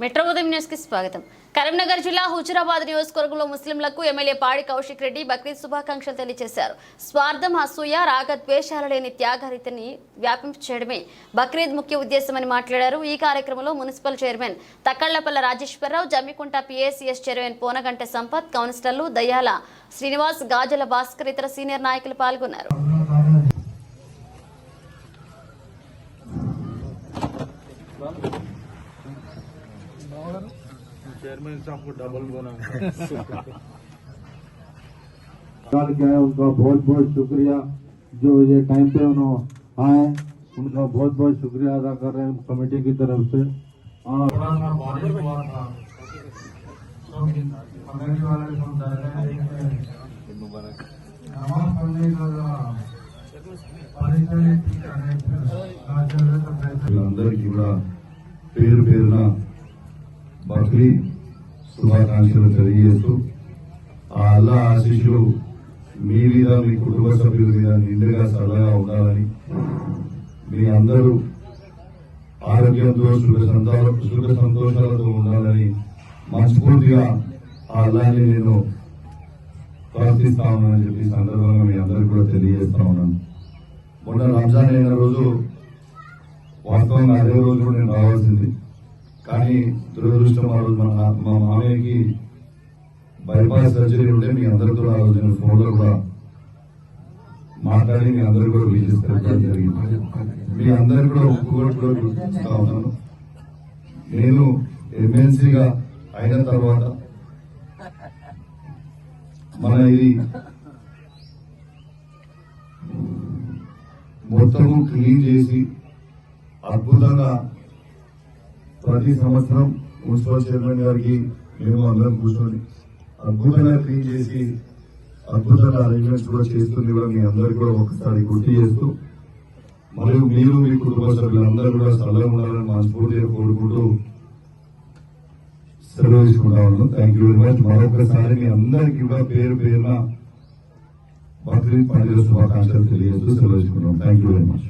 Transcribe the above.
Metro ఉదయం న్యూస్కి స్వాగతం. కరీంనగర్ జిల్లా హుజురాబాద్ నియోజకవర్గంలో ముస్లింలకు ఎమ్మెల్యే పాడి కౌశిక్ రెడ్డి బక్రీద్ శుభాకాంక్షలు తెలియజేశారు. స్వార్థం అసూయ రాగద్వేషాలు లేని త్యాగరీతిని వ్యాపించడమే బక్రీద్ ముఖ్య ఉద్దేశమని మాట్లాడారు. ఈ కార్యక్రమంలో municipal chairman Takkallapalli Rajeshwararao Jammikunta PACS chairman Ponaganti Sampath కౌన్సిలర్లు దయ్యాల శ్రీనివాస్ గాజల భాస్కర్ ఇతర సీనియర్ నాయకులు పాల్గొన్నారు. चेयरमैन साहब को डबल है उनका बहुत बहुत शुक्रिया। जो ये टाइम पे उन्होंने आए उनका बहुत बहुत शुक्रिया अदा कर रहे हैं कमेटी की तरफ़ से। और थोड़ा सा बारिश हुआ था। वाले सब डर गए नमाज़ पढ़ने का फिर तो బక్రీ శుభాకాంక్షలు తెలియజేస్తూ ఆ అల్లా ఆశీస్సులు మీ మీద మీ కుటుంబ సభ్యుల మీద నిండుగా సరళగా ఉండాలని మీ అందరూ ఆరోగ్యంతో సుఖ సుఖ సంతోషాలతో ఉండాలని మనస్ఫూర్తిగా ఆ అల్లాన్ని నేను ప్రార్థిస్తా ఉన్నానని చెప్పి సందర్భంగా మీ అందరికీ కూడా తెలియజేస్తా ఉన్నాను. మొన్న రంజాన్ అయిన రోజు వాస్తవంగా అదే రోజు కూడా నేను రావాల్సింది. కానీ దురదృష్టం ఆ రోజు మన మా మామయ్యకి బైపాస్ సర్జరీ ఉంటే మీ అందరూ కూడా ఆ రోజు నేను ఫోన్లో కూడా మాట్లాడి మీ అందరూ కూడా తెలపడం జరిగింది. మీ అందరూ కూడా ఒప్పుకోటి కూడా గుర్తిస్తా ఉన్నాను. నేను ఎమ్మెల్సీగా అయిన తర్వాత మన ఇది మొత్తము క్లీన్ చేసి అద్భుతంగా ప్రతి సంవత్సరం మున్సిపల్ చైర్మన్ గారికి మేము అందరం కూర్చొని అద్భుతంగా క్లీన్ చేసి అద్భుతంగా అరేంజ్మెంట్స్ కూడా చేస్తుంది కూడా మీ అందరికీ కూడా ఒకసారి గుర్తు చేస్తూ మరియు మీరు మీ కుటుంబ సభ్యులందరూ కూడా సరళంగా ఉండాలని మనస్ఫూర్తిగా కోరుకుంటూ సెలవు తీసుకుంటా ఉన్నాం. థ్యాంక్ యూ వెరీ మచ్ మరొకసారి మీ అందరికీ కూడా పేరు పేరున బక్రీద్ పండుగ శుభాకాంక్షలు తెలియజేస్తూ సెలవు తీసుకుంటాం థ్యాంక్ యూ వెరీ మచ్